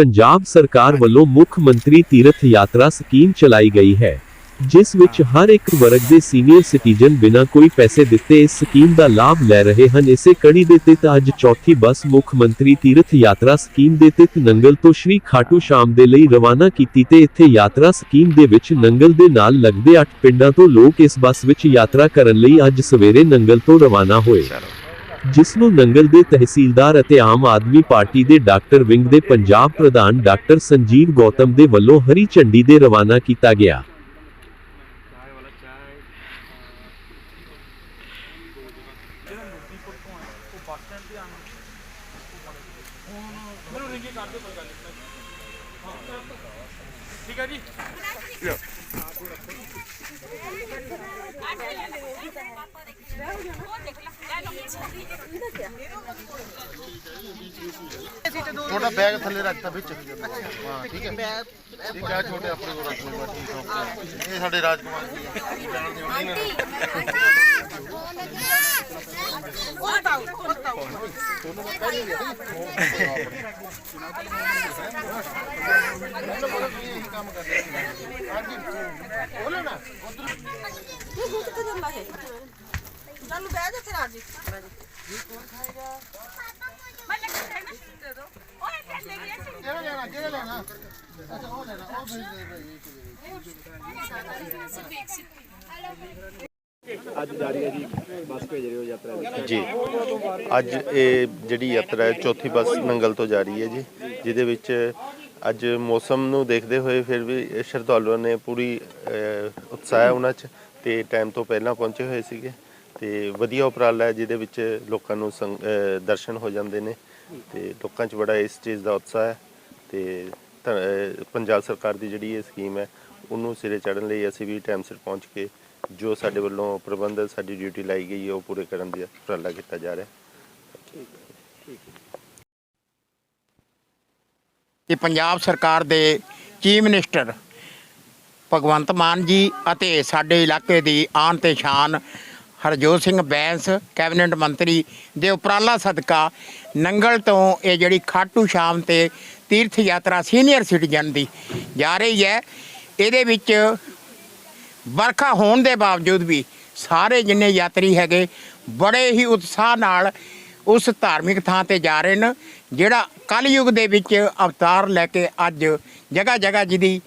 ਪੰਜਾਬ ਸਰਕਾਰ ਵੱਲੋਂ ਮੁੱਖ ਮੰਤਰੀ ਤੀਰਥ ਯਾਤਰਾ ਸਕੀਮ ਚਲਾਈ ਗਈ ਹੈ, ਜਿਸ ਵਿੱਚ ਹਰ ਇੱਕ ਵਰਗ ਦੇ ਸੀਨੀਅਰ ਸਿਟੀਜ਼ਨ ਬਿਨਾਂ ਕੋਈ ਪੈਸੇ ਦਿੱਤੇ ਇਸ ਸਕੀਮ ਦਾ ਲਾਭ ਲੈ ਰਹੇ ਹਨ। ਇਸੇ ਕੜੀ ਦੇ ਤਹਿਤ ਅੱਜ ਚੌਥੀ ਬੱਸ ਮੁੱਖ ਮੰਤਰੀ ਤੀਰਥ ਯਾਤਰਾ ਸਕੀਮ ਦੇ ਤਹਿਤ ਨੰਗਲ ਤੋਂ ਸ਼੍ਰੀ ਖਾਟੂ ਸ਼ਾਮ ਦੇ ਲਈ ਰਵਾਨਾ ਕੀਤੀ ਤੇ ਇੱਥੇ ਯਾਤਰਾ ਸਕੀਮ ਦੇ ਵਿੱਚ ਨੰਗਲ ਦੇ ਨਾਲ ਲੱਗਦੇ 8 ਪਿੰਡਾਂ ਤੋਂ ਲੋਕ ਇਸ ਬੱਸ ਵਿੱਚ ਯਾਤਰਾ ਕਰਨ ਲਈ ਅੱਜ ਸਵੇਰੇ ਨੰਗਲ ਤੋਂ ਰਵਾਨਾ ਹੋਏ। ਜਿਸ ਨੂੰ ਨੰਗਲ ਦੇ ਤਹਿਸੀਲਦਾਰ ਅਤੇ ਆਮ ਆਦਮੀ ਪਾਰਟੀ ਦੇ ਡਾਕਟਰ ਵਿੰਗ ਦੇ ਪੰਜਾਬ ਪ੍ਰਧਾਨ ਡਾਕਟਰ ਸੰਜੀਵ ਗੌਤਮ ਦੇ ਵੱਲੋਂ ਹਰੀ ਝੰਡੀ ਦੇ ਰਵਾਨਾ ਕੀਤਾ ਗਿਆ। ਤੁਹਾਡਾ ਬੈਗ ਥੱਲੇ ਰੱਖਤਾ ਵਿੱਚ ਹਾਂ ਠੀਕ ਹੈ ਠੀਕ ਹੈ ਛੋਟੇ ਆਪਣੇ ਕੋਲ ਰੱਖ ਲੂਗਾ ਠੀਕ ਹੈ ਇਹ ਸਾਡੇ ਰਾਜਕੁਮਾਰ ਜੀ ਇਹਨਾਂ ਨੂੰ ਚੱਲ ਬਹਿ ਜਾ ਫਿਰ ਆ ਜੀ। ਕਿਹੜਾ ਲੈਣਾ ਕਿਹੜਾ ਲੈਣਾ? ਅੱਛਾ ਉਹ ਲੈਣਾ ਉਹ ਫਿਰ ਦੇ ਦੇ ਜੀ। ਅੱਜ ਇਹ ਜਿਹੜੀ ਯਾਤਰਾ ਹੈ ਚੌਥੀ ਬੱਸ ਨੰਗਲ ਤੋਂ ਜਾ ਰਹੀ ਹੈ ਜੀ ਜਿਹਦੇ ਵਿੱਚ ਅੱਜ ਮੌਸਮ ਨੂੰ ਦੇਖਦੇ ਹੋਏ ਫਿਰ ਵੀ ਸ਼ਰਧਾਲੂਆਂ ਨੇ ਪੂਰੀ ਅਹ, ਉਤਸ਼ਾਹ ਹੈ ਉਹਨਾਂ 'ਚ ਤੇ ਟਾਈਮ ਤੋਂ ਪਹਿਲਾਂ ਪਹੁੰਚੇ ਹੋਏ ਸੀਗੇ। ਤੇ ਵਧੀਆ ਉਪਰਾਲਾ ਹੈ ਜਿਹਦੇ ਵਿੱਚ ਲੋਕਾਂ ਨੂੰ ਸੰਗ- ਅਹ, ਦਰਸ਼ਨ ਹੋ ਜਾਂਦੇ ਨੇ ਤੇ ਲੋਕਾਂ 'ਚ ਬੜਾ ਇਸ ਚੀਜ਼ ਦਾ ਉਤਸ਼ਾਹ ਹੈ ਤੇ ਧ- ਅਹ, ਪੰਜਾਬ ਸਰਕਾਰ ਦੀ ਜਿਹੜੀ ਇਹ ਸਕੀਮ ਹੈ ਉਹਨੂੰ ਸਿਰੇ ਚੜ੍ਹਨ ਲਈ ਅਸੀਂ ਵੀ ਟਾਈਮ ਸਿਰ ਪਹੁੰਚ ਕੇ ਜੋ ਸਾਡੇ ਵੱਲੋਂ ਪ੍ਰਬੰਧ ਸਾਡੀ ਡਿਊਟੀ ਲਾਈ ਗਈ ਹੈ ਉਹ ਪੂਰੇ ਕਰਨ ਦਾ ਉਪਰਾਲਾ ਕੀਤਾ ਜਾ ਰਿਹਾ ਹੈ। ਕਿ ਪੰਜਾਬ ਸਰਕਾਰ ਦੇ ਚੀਫ ਮਿਨਿਸਟਰ ਭਗਵੰਤ ਮਾਨ ਜੀ ਅਤੇ ਸਾਡੇ ਇਲਾਕੇ ਦੀ ਆਨ ਤੇ ਸ਼ਾਨ ਹਰਜੋਤ ਸਿੰਘ ਬੈਂਸ, ਕੈਬਨਿਟ ਮੰਤਰੀ ਦੇ ਉਪਰਾਲਾ ਸਦਕਾ ਨੰਗਲ ਤੋਂ ਇਹ ਜਿਹੜੀ ਖਾਟੂ ਸ਼ਾਮ ਤੇ ਤੀਰਥ ਯਾਤਰਾ ਸੀਨੀਅਰ ਸਿਟੀਜ਼ਨ ਦੀ ਜਾ ਰਹੀ ਹੈ। ਇਹਦੇ ਵਿੱਚ ਵਰਖਾ ਹੋਣ ਦੇ ਬਾਵਜੂਦ ਵੀ ਸਾਰੇ ਜਿੰਨੇ ਯਾਤਰੀ ਹੈਗੇ, ਬੜੇ ਹੀ ਉਤਸ਼ਾਹ ਨਾਲ ਉਸ ਧਾਰਮਿਕ ਥਾਂ ਤੇ ਜਾ ਰਹੇ ਨੇ, ਜਿਹੜਾ ਕਲਯੁਗ ਦੇ ਵਿੱਚ ਅਵਤਾਰ ਲੈ ਕੇ ਅੱਜ ਜਗ੍ਹਾ ਜਗ੍ਹਾ ਜਿਹਦੀ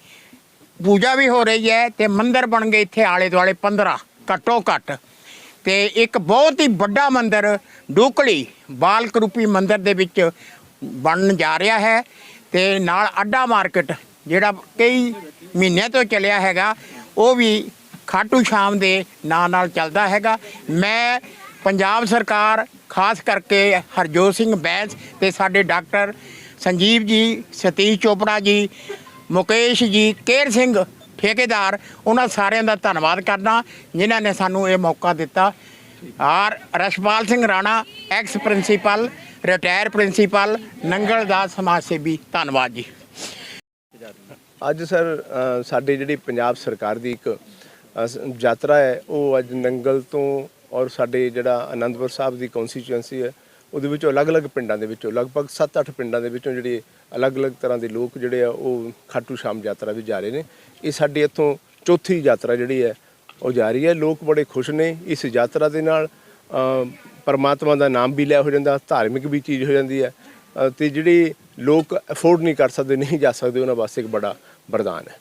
ਪੂਜਾ ਵੀ ਹੋ ਰਹੀ ਹੈ ਤੇ ਮੰਦਿਰ ਬਣ ਗਏ ਇੱਥੇ ਆਲੇ ਦੁਆਲੇ 15 ਘੱਟੋ ਘੱਟ ਤੇ ਇੱਕ ਬਹੁਤ ਹੀ ਵੱਡਾ ਮੰਦਿਰ ਡੂਕਲੀ ਬਾਲਕ ਰੂਪੀ ਮੰਦਿਰ ਦੇ ਵਿੱਚ ਬਣਨ ਜਾ ਰਿਹਾ ਹੈ ਤੇ ਨਾਲ ਅੱਡਾ ਮਾਰਕੀਟ ਜਿਹੜਾ ਕਈ ਮਹੀਨਿਆਂ ਤੋਂ ਚੱਲਿਆ ਹੈਗਾ, ਉਹ ਵੀ ਖਾਟੂ ਸ਼ਾਮ ਦੇ ਨਾਂ ਨਾਲ ਚੱਲਦਾ ਹੈਗਾ। ਮੈਂ ਪੰਜਾਬ ਸਰਕਾਰ, ਖਾਸ ਕਰਕੇ ਹਰਜੋਤ ਸਿੰਘ ਬੈਂਸ ਤੇ ਸਾਡੇ ਡਾਕਟਰ ਸੰਜੀਵ ਜੀ, ਸਤੀਸ਼ ਚੋਪੜਾ ਜੀ, ਮੁਕੇਸ਼ ਜੀ, ਕੇਰ ਸਿੰਘ ਠੇਕੇਦਾਰ ਉਹਨਾਂ ਸਾਰਿਆਂ ਦਾ ਧੰਨਵਾਦ ਕਰਦਾ ਜਿਨ੍ਹਾਂ ਨੇ ਸਾਨੂੰ ਇਹ ਮੌਕਾ ਦਿੱਤਾ। R Rashpal Singh Rana ex principal retire principal Nangal ਦਾ ਸਮਾਜ ਸੇਵੀ ਧੰਨਵਾਦ ਜੀ। ਅੱਜ ਸਰ ਅ, ਸਾਡੀ ਜਿਹੜੀ ਪੰਜਾਬ ਸਰਕਾਰ ਦੀ ਇੱਕ ਯਾਤਰਾ ਹੈ ਉਹ ਅੱਜ ਨੰਗਲ ਤੋਂ ਔਰ ਸਾਡੇ ਜਿਹੜਾ ਆਨੰਦਪੁਰ ਸਾਹਿਬ ਦੀ ਕਨਸਟੀਚੁਐਂਸੀ ਹੈ ਉਹਦੇ ਵਿੱਚੋਂ ਅਲੱਗ-ਅਲੱਗ ਪਿੰਡਾਂ ਦੇ ਵਿੱਚੋਂ ਲਗਭਗ 7-8 ਪਿੰਡਾਂ ਦੇ ਵਿੱਚੋਂ ਜਿਹੜੇ ਅਲੱਗ-ਅਲੱਗ ਤਰ੍ਹਾਂ ਦੇ ਲੋਕ ਜਿਹੜੇ ਆ ਉਹ ਖਾਟੂ ਸ਼ਾਮ ਯਾਤਰਾ ਵੀ ਜਾ ਰਹੇ ਨੇ। ਇਹ ਸਾਡੀ ਇੱਥੋਂ ਚੌਥੀ ਯਾਤਰਾ ਜਿਹੜੀ ਹੈ ਉਹ ਜਾ ਰਹੀ ਹੈ। ਲੋਕ ਬੜੇ ਖੁਸ਼ ਨੇ ਇਸ ਯਾਤਰਾ ਦੇ ਨਾਲ। ਪਰਮਾਤਮਾ ਦਾ ਨਾਮ ਵੀ ਲਿਆ ਹੋ ਜਾਂਦਾ ਧਾਰਮਿਕ ਵੀ ਚੀਜ਼ ਹੋ ਜਾਂਦੀ ਹੈ। ਤੇ ਜਿਹੜੇ ਲੋਕ ਅਫੋਰਡ ਨਹੀਂ ਕਰ ਸਕਦੇ ਨਹੀਂ ਜਾ ਸਕਦੇ ਉਹਨਾਂ ਵਾਸਤੇ ਇੱਕ ਬੜਾ ਵਰਦਾਨ ਹੈ।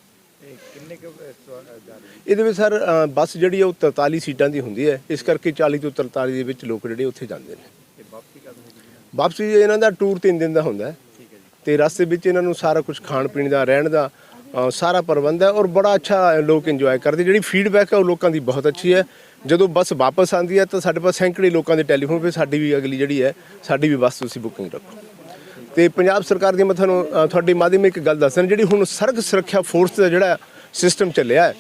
ਇਹਦੇ ਵਿੱਚ ਸਰ ਬੱਸ ਜਿਹੜੀ ਉਹ 43 ਸੀਟਾਂ ਦੀ ਹੁੰਦੀ ਹੈ। ਇਸ ਕਰਕੇ 40 ਤੋਂ 43 ਦੇ ਵਿੱਚ ਲੋਕ ਜਿਹੜੇ ਉੱਥੇ ਜਾਂਦੇ ਨੇ। ਵਾਪਸੀ ਇਹਨਾਂ ਦਾ ਟੂਰ 3 ਦਿਨ ਦਾ ਹੁੰਦਾ ਹੈ ਤੇ ਰਸਤੇ ਵਿੱਚ ਇਹਨਾਂ ਨੂੰ ਸਾਰਾ ਕੁਝ ਖਾਣ ਪੀਣ ਦਾ ਰਹਿਣ ਦਾ ਸਾਰਾ ਪ੍ਰਬੰਧ ਹੈ ਔਰ ਬੜਾ ਅੱਛਾ ਲੋਕ ਇੰਜੋਏ ਕਰਦੇ। ਜਿਹੜੀ ਫੀਡਬੈਕ ਹੈ ਉਹ ਲੋਕਾਂ ਦੀ ਬਹੁਤ ਅੱਛੀ ਹੈ। ਜਦੋਂ ਬੱਸ ਵਾਪਸ ਆਉਂਦੀ ਹੈ ਤਾਂ ਸਾਡੇ ਪਾਸ ਸੈਂਕੜੇ ਲੋਕਾਂ ਦੇ ਟੈਲੀਫੋਨ 'ਤੇ ਸਾਡੀ ਵੀ ਅਗਲੀ ਜਿਹੜੀ ਹੈ ਸਾਡੀ ਵੀ ਬੱਸ ਤੁਸੀਂ ਬੁਕਿੰਗ ਰੱਖੋ। ਤੇ ਪੰਜਾਬ ਸਰਕਾਰ ਦੀ ਮੈਂ ਤੁਹਾਨੂੰ ਤੁਹਾਡੇ ਮਾਧਿਅਮ ਇੱਕ ਗੱਲ ਦੱਸਣ ਜਿਹੜੀ ਹੁਣ ਸੜਕ ਸੁਰੱਖਿਆ ਫੋਰਸ ਦਾ ਜਿਹੜਾ ਸਿਸਟਮ ਚੱਲਿਆ ਹੈ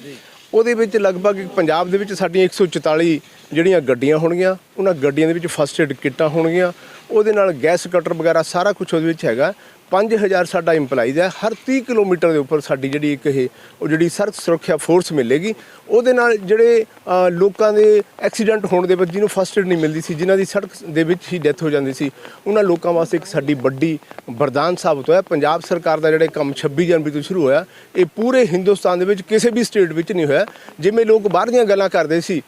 ਉਹਦੇ ਵਿੱਚ ਲਗਭਗ ਪੰਜਾਬ ਦੇ ਵਿੱਚ ਸਾਡੀਆਂ 144 ਜਿਹੜੀਆਂ ਗੱਡੀਆਂ ਹੋਣਗੀਆਂ ਉਹਨਾਂ ਗੱਡੀਆਂ ਦੇ ਵਿੱਚ ਫਸਟ ਏਡ ਕਿੱਟਾਂ ਹੋਣਗੀਆਂ। ਉਹਦੇ ਨਾਲ ਗੈਸ ਕਟਰ ਵਗੈਰਾ ਸਾਰਾ ਕੁਝ ਉਹਦੇ ਵਿੱਚ ਹੈਗਾ। 5000 ਸਾਡਾ ਇੰਪਲਾਈਜ਼ ਹੈ। ਹਰ 30 ਕਿਲੋਮੀਟਰ ਦੇ ਉੱਪਰ ਸਾਡੀ ਜਿਹੜੀ ਇੱਕ ਇਹ, ਉਹ ਜਿਹੜੀ ਸੜਕ ਸੁਰੱਖਿਆ ਫੋਰਸ ਮਿਲੇਗੀ। ਉਹਦੇ ਨਾਲ ਜਿਹੜੇ ਲੋਕਾਂ ਦੇ ਐਕਸੀਡੈਂਟ ਹੋਣ ਦੇ ਵਿੱਚ ਜਿਹਨੂੰ ਫਸਟ ਏਡ ਨਹੀਂ ਮਿਲਦੀ ਸੀ, ਜਿਨ੍ਹਾਂ ਦੀ ਸੜਕ ਦੇ ਵਿੱਚ ਹੀ ਡੈਥ ਹੋ ਜਾਂਦੀ ਸੀ, ਉਹਨਾਂ ਲੋਕਾਂ ਵਾਸਤੇ ਇੱਕ ਸਾਡੀ ਵੱਡੀ ਵਰਦਾਨ ਸਾਬਤ ਹੋਇਆ। ਪੰਜਾਬ ਸਰਕਾਰ ਦਾ ਜਿਹੜਾ ਕੰਮ 26 ਜਨਵਰੀ ਤੋਂ ਸ਼ੁਰੂ ਹੋਇਆ, ਇਹ ਪੂਰੇ ਹਿੰਦੁਸਤਾਨ ਦੇ ਵਿੱਚ ਕਿਸੇ ਵੀ ਸਟੇਟ ਵਿੱਚ ਨਹੀਂ ਹੋਇਆ। ਜਿਵੇਂ ਲੋਕ ਬਾਹਰ ਦੀਆਂ ਗੱਲਾਂ ਕਰਦੇ ਸੀ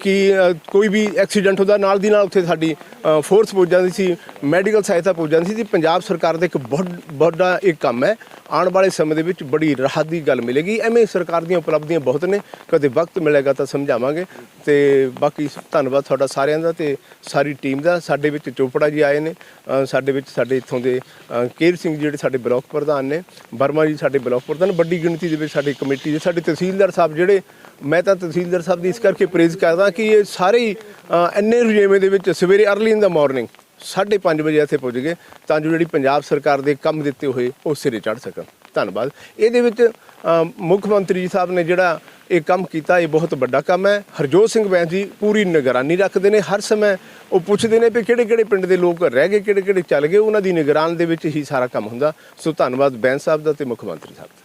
ਕਿ ਕੋਈ ਵੀ ਐਕਸੀਡੈਂਟ ਹੁੰਦਾ, ਨਾਲ ਦੀ ਨਾਲ ਉੱਥੇ ਸਾਡੀ ਫੋਰਸ ਪਹੁੰਚ ਜਾਂਦੀ ਸੀ ਮੈਡੀਕਲ ਸਹਾਇਤਾ ਪਹੁੰਚ ਜਾਂਦੀ ਸੀ। ਪੰਜਾਬ ਸਰਕਾਰ ਦਾ ਇੱਕ ਬਹੁਤ ਵੱਡਾ ਇੱਕ ਕੰਮ ਹੈ। ਆਉਣ ਵਾਲੇ ਸਮੇਂ ਦੇ ਵਿੱਚ ਬੜੀ ਰਾਹਤ ਦੀ ਗੱਲ ਮਿਲੇਗੀ। ਐਵੇਂ ਸਰਕਾਰ ਦੀਆਂ ਉਪਲਬਧੀਆਂ ਬਹੁਤ ਨੇ। ਕਦੇ ਵਕਤ ਮਿਲੇਗਾ ਤਾਂ ਸਮਝਾਵਾਂਗੇ। ਤੇ ਬਾਕੀ ਧੰਨਵਾਦ ਤੁਹਾਡਾ ਸਾਰਿਆਂ ਦਾ ਤੇ ਸਾਰੀ ਟੀਮ ਦਾ। ਸਾਡੇ ਵਿੱਚ ਚੋਪੜਾ ਜੀ ਆਏ ਨੇ। ਸਾਡੇ ਵਿੱਚ ਸਾਡੇ ਇੱਥੋਂ ਦੇ ਕੇਰ ਸਿੰਘ ਜਿਹੜੇ ਸਾਡੇ ਬਲਾਕ ਪ੍ਰਧਾਨ ਨੇ, ਵਰਮਾ ਜੀ ਸਾਡੇ ਬਲਾਕ ਪ੍ਰਧਾਨ, ਵੱਡੀ ਗਿਣਤੀ ਦੇ ਵਿੱਚ ਸਾਡੀ ਕਮੇਟੀ ਦੇ ਸਾਡੇ ਤਹਿਸੀਲਦਾਰ ਸਾਹਿਬ ਜਿਹੜੇ, ਮੈਂ ਤਾਂ ਤਹਿਸੀਲਦਾਰ ਸਾਹਿਬ ਦੀ ਇਸ ਕਰਕੇ ਪ੍ਰੇਜ਼ ਕਰਦਾ ਕਿ ਇਹ ਸਾਰੇ ਹੀ ਇੰਨੇ ਰੁਝੇਵੇਂ ਦੇ ਵਿੱਚ ਸਵੇਰੇ ਅਰਲੀ ਇਨ ਦਾ ਮਾਰਨਿੰਗ 5:30 ਵਜੇ ਇੱਥੇ ਪੁੱਜ ਗਏ, ਤਾਂ ਜੋ ਜਿਹੜੀ ਪੰਜਾਬ ਸਰਕਾਰ ਦੇ ਕੰਮ ਦਿੱਤੇ ਹੋਏ ਉਹ ਸਿਰੇ ਚੜ ਸਕਣ। ਧੰਨਵਾਦ। ਇਹਦੇ ਵਿੱਚ ਮੁੱਖ ਮੰਤਰੀ ਜੀ ਸਾਹਿਬ ਨੇ ਜਿਹੜਾ ਇਹ ਕੰਮ ਕੀਤਾ, ਇਹ ਬਹੁਤ ਵੱਡਾ ਕੰਮ ਹੈ। ਹਰਜੋਤ ਸਿੰਘ ਬੈਂਸ ਜੀ ਪੂਰੀ ਨਿਗਰਾਨੀ ਰੱਖਦੇ ਨੇ। ਹਰ ਸਮੇਂ ਉਹ ਪੁੱਛਦੇ ਨੇ ਵੀ ਕਿਹੜੇ ਕਿਹੜੇ ਪਿੰਡ ਦੇ ਲੋਕ ਰਹਿ ਗਏ ਕਿਹੜੇ ਕਿਹੜੇ ਚੱਲ ਗਏ, ਉਹਨਾਂ ਦੀ ਨਿਗਰਾਨ ਦੇ ਵਿੱਚ ਹੀ ਸਾਰਾ ਕੰਮ ਹੁੰਦਾ। ਸੋ ਧੰਨਵਾਦ ਬੈਂਸ ਸਾਹਿਬ ਦਾ ਤੇ ਮੁੱਖ ਮੰਤਰੀ ਸਾਹਿਬ ਦਾ।